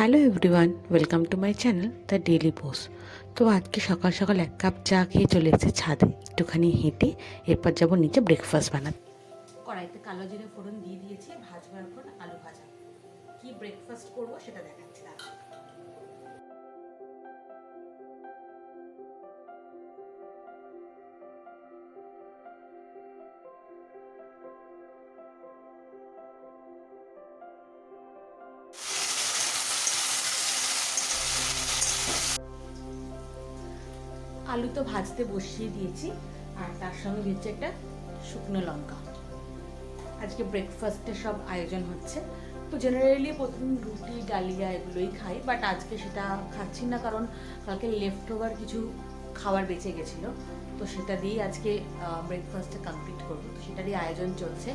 Hello everyone, welcome to my channel the daily post তো আজকে সকাল সকাল এক কাপ চা খেয়ে চলে এসেছে ছাদে, একটুখানি হেঁটে এরপর যাব নিচে ব্রেকফাস্ট বানাতে। কড়াইতে কালো জিরে ফোড়ন দিয়ে দিয়েছি, ভাজবার পর আলু ভাজা। কি ব্রেকফাস্ট করব সেটা দেখাচ্ছি আলু তো ভাজতে বসিয়ে দিয়েছি, আর তার সঙ্গে দিচ্ছি একটা শুকনো লঙ্কা। আজকে ব্রেকফাস্টে সব আয়োজন হচ্ছে। তো জেনারেলি প্রথম রুটি, ডালিয়া এগুলোই খাই বাট আজকে সেটা খাচ্ছি না, কারণ কালকে লেফট ওভার কিছু খাবার বেঁচে গেছিল। তো সেটা দিয়েই আজকে ব্রেকফাস্টটা কমপ্লিট করব। তো সেটারই আয়োজন চলছে।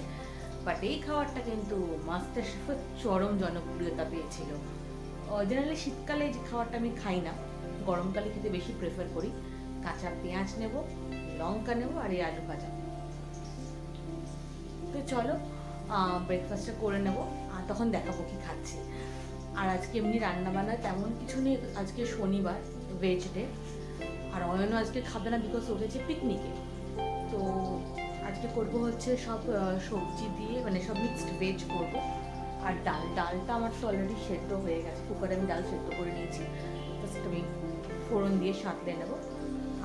বাট এই খাবারটা কিন্তু মাস্টার শেফের চরম জনপ্রিয়তা পেয়েছিল। জেনারেলি শীতকালে যে খাবারটা আমি খাই না, গরমকালে খেতে বেশি প্রেফার করি। কাঁচা পেঁয়াজ নেব, লঙ্কা নেব আর এই আলু ভাজা। তো চলো ব্রেকফাস্টটা করে নেব, আর তখন দেখাবো কি খাচ্ছি। আর আজকে এমনি রান্না বান্না তেমন কিছু নেই, আজকে শনিবার ভেজ ডে আর অয়নও আজকে খাবে না বিকজ উঠেছে পিকনিকে তো আজকে করব হচ্ছে সব সবজি দিয়ে মানে সব মিক্সড ভেজ করব। আর ডাল, ডালটা আমার তো অলরেডি সেদ্ধ হয়ে গেছে কুকারে আমি ডাল সেদ্ধ করে নিয়েছি। তো জাস্ট আমি ফোড়ন দিয়ে সাঁতলে নেব।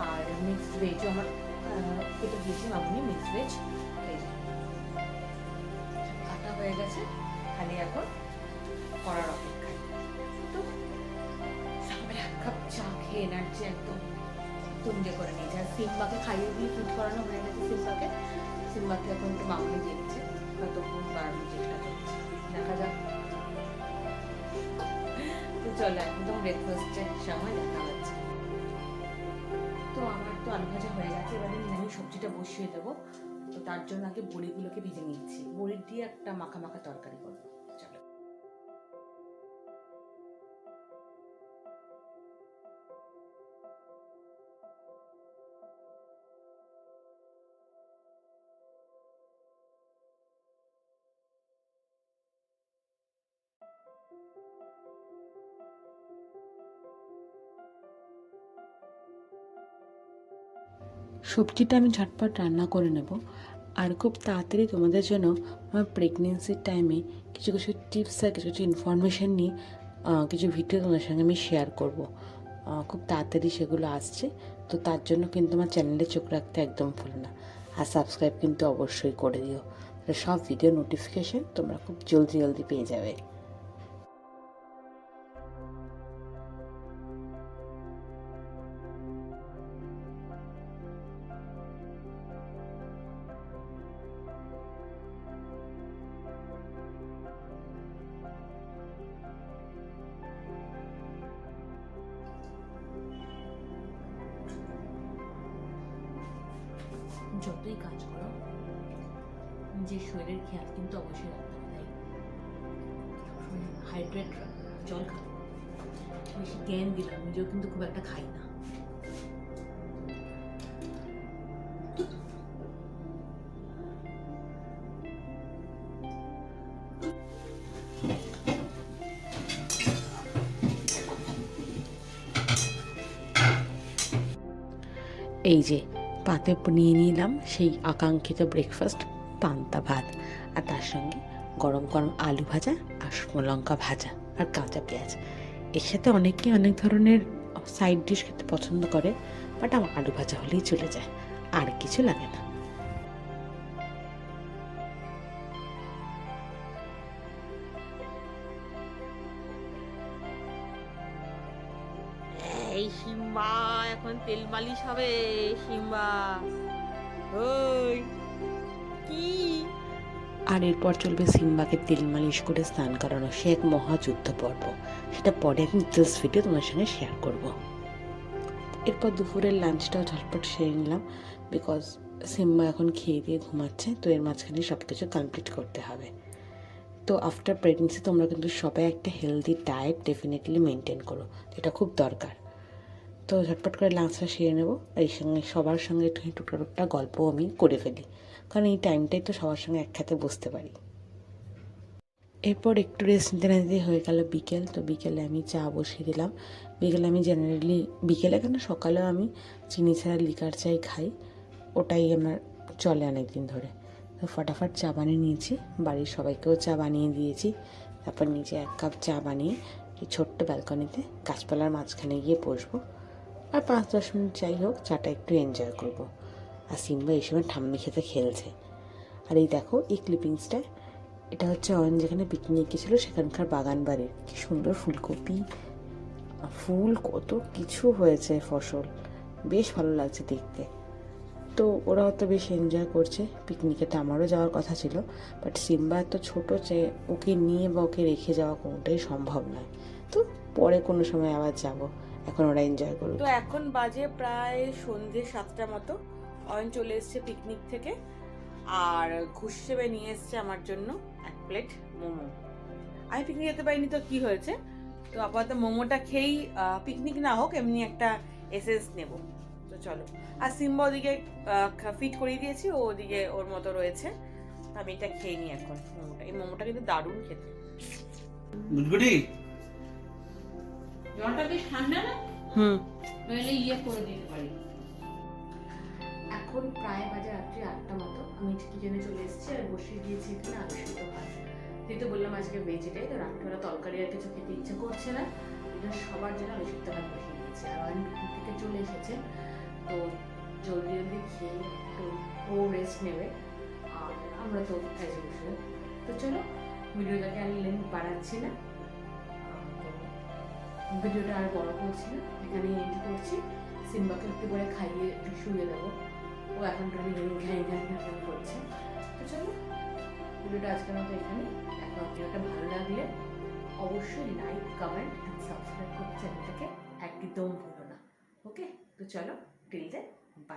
আর মিক্সড ভেজও আমার কেটে দিয়েছি মামনি মিক্সড ভেজ। কাটা হয়ে গেছে, খালি এখন করার অপেক্ষায়। তো এক কাপ চা খেয়ে এনার্জি একদম তুমজে করে নিয়েছে। আর সিম্বাকে খাইয়ে দিয়ে ফুড করানো হয়ে গেছে সিম্বাকে। সিম্বাকে এখন একটু মামনি দিচ্ছে কতক্ষণ বাড়ানোর চেষ্টা করছে দেখা যাক। তো চলো, একদম ব্রেকফাস্টের সময় দেখা হচ্ছে। তো আমার তো আলু ভাজা হয়ে গেছে, এবারে আমি সবজিটা বসিয়ে দেবো। তো তার জন্য আগে বড়িগুলোকে ভেজে নিচ্ছি। বড়ি দিয়ে একটা মাখা মাখা তরকারি করব। সবজিটা আমি ঝটপট রান্না করে নেব। আর খুব তাড়াতাড়ি তোমাদের জন্য আমার প্রেগনেন্সির টাইমে কিছু কিছু টিপস আর কিছু কিছু ইনফরমেশান নিয়ে কিছু ভিডিও তোমাদের সঙ্গে আমি শেয়ার করব। খুব তাড়াতাড়ি সেগুলো আসছে। তো তার জন্য কিন্তু আমার চ্যানেলে চোখ রাখতে একদম ভুলো না। আর সাবস্ক্রাইব কিন্তু অবশ্যই করে দিও। সব ভিডিও নোটিফিকেশান তোমরা খুব জলদি জলদি পেয়ে যাবে। যতই কাজ করো, নিজের শরীরের খেয়াল কিন্তু অবশ্যই রাখতে হবে, তাই হাইড্রেট জল খাব বেশি জ্ঞান দিলাম, নিজেও কিন্তু খুব একটা খাই না। এই যে পাতে নিয়ে নিলাম সেই আকাঙ্ক্ষিত ব্রেকফাস্ট পান্তা ভাত, আর তার সঙ্গে গরম গরম আলু ভাজা আর শুকনো লঙ্কা ভাজা আর কাঁচা পেঁয়াজ। এর সাথে অনেকেই অনেক ধরনের সাইড ডিশ খেতে পছন্দ করে বাট আমার আলু ভাজা হলেই চলে যায়, আর কিছু লাগে না। এই সিম্বা, এখন তেল মালিশ হবে সিম্বা। ওই, কি? আর এরপর চলবে সিম্বাকে তেল মালিশ করে স্নান করানো। সে এক মহাযুদ্ধ পর্ব সেটা পরে আমি ডিটেলস ভিডিও তোমার সঙ্গে শেয়ার করব। এরপর দুপুরের লাঞ্চটাও ঝটপট সেরে নিলাম বিকজ সিম্বা এখন খেয়ে দিয়ে ঘুমাচ্ছে, তো এর মাঝখানে সব কিছু কমপ্লিট করতে হবে। তো আফটার প্রেগনেন্সি তোমরা কিন্তু সবাই একটা হেলদি ডায়েট ডেফিনেটলি মেনটেন করো। যেটা খুব দরকার। তো ঝটপট করে লাঞ্চটা সেরে নেব। এই সঙ্গে, সবার সঙ্গে একটু টুকটা টুকটা গল্পও আমি করে ফেলি। কারণ এই টাইমটাই তো সবার সঙ্গে একসাথে বসতে পারি। এরপর একটু রেস্ট নিতে নিতে হয়ে গেল বিকেল। তো বিকেলে আমি চা বসিয়ে দিলাম। বিকেলে আমি জেনারেলি বিকেলে কেন? সকালেও আমি চিনি ছাড়া লিকার চাই খাই। ওটাই আমার চলে অনেক দিন ধরে। তো ফটাফট চা বানিয়ে নিয়েছি। বাড়ির সবাইকেও চা বানিয়ে দিয়েছি। তারপর নিজে এক কাপ চা বানিয়ে এই ছোট্ট ব্যালকনিতে গাছপালার মাঝখানে গিয়ে বসবো। আর পাঁচ দশ মিনিট যাই হোক, চাটা একটু এনজয় করব। আর সিম্বা এই সময় ঠাম্মি খেতে খেলছে। আর এই দেখো, এই ক্লিপিংসটা এটা হচ্ছে অয়ন যেখানে পিকনিক গেছিল, সেখানকার বাগান বাড়ির। কি সুন্দর ফুলকপি। ফুল কত কিছু হয়েছে ফসল। বেশ ভালো লাগছে দেখতে। তো ওরাও তো বেশ এনজয় করছে। পিকনিকে তো আমারও যাওয়ার কথা ছিল। বাট সিম্বা এত ছোটো যে ওকে নিয়ে বা ওকে রেখে যাওয়া কোনোটাই সম্ভব নয়। তো পরে কোনো সময় আবার যাব। এখন ওরা এনজয় করবে। তো এখন বাজে প্রায় সন্ধে সাতটা মতো। অয়ন চলে এসছে পিকনিক থেকে। আর ঘুষ হিসেবে নিয়ে এসছে আমার জন্য এক প্লেট মোমো। আমি পিকনিক যেতে পারিনি তো কি হয়েছে? তো আপাতত মোমোটা খেয়েই পিকনিক না হোক এমনি একটা এসেন্স নেব। তো চলো। আর সিম্বা ওদিকে ফিট করিয়ে দিয়েছি। ও ওদিকে ওর মতো রয়েছে। আমি এটা খেয়ে নিই এখন মোমোটা। এই মোমোটা কিন্তু দারুণ খেতে। গুডগুডি জলটা বেশ ঠান্ডা না? হুম। নইলে ইয়ে করে দিতে পারি। এখন প্রায় বাজে রাত্রি আটটা মতো। আমি কিচেনে চলে এসেছি আর বসিয়ে দিয়েছি এখানে আলু সিদ্ধ ভাত। যেহেতু বললাম আজকে ভেজিটাই তো রাত্রিবেলা তরকারি আর কিছু খেতে ইচ্ছে করছে না। এটা সবার জন্য আলু সিদ্ধ ভাত বসিয়ে দিয়েছি। আর অনেক পিকনিক থেকে চলে এসেছে। তো জলদি জলদি খেয়ে একটু ও রেস্ট নেবে। আর আমরা তো অ্যাজ ইউজুয়াল তো চলো ভিডিওটাকে আর লেন্থ বাড়াচ্ছি না। তো ভিডিওটা আর বড় করছি না। এখানে এন্ড করছি। সিম্বাকে একটু করে খাইয়ে শুয়ে দেবো। ও এখন আমি ঘ্যান ঘ্যান ঘ্যান করছে। তো চলো, ভিডিওটা আজকের মতো এখানে এখন ভিডিওটা ভালো লাগলে অবশ্যই লাইক কমেন্ট অ্যান্ড সাবস্ক্রাইব করতে চ্যানেলটাকে একদম ভুলো না। ওকে তো চলো টিল দেন বাই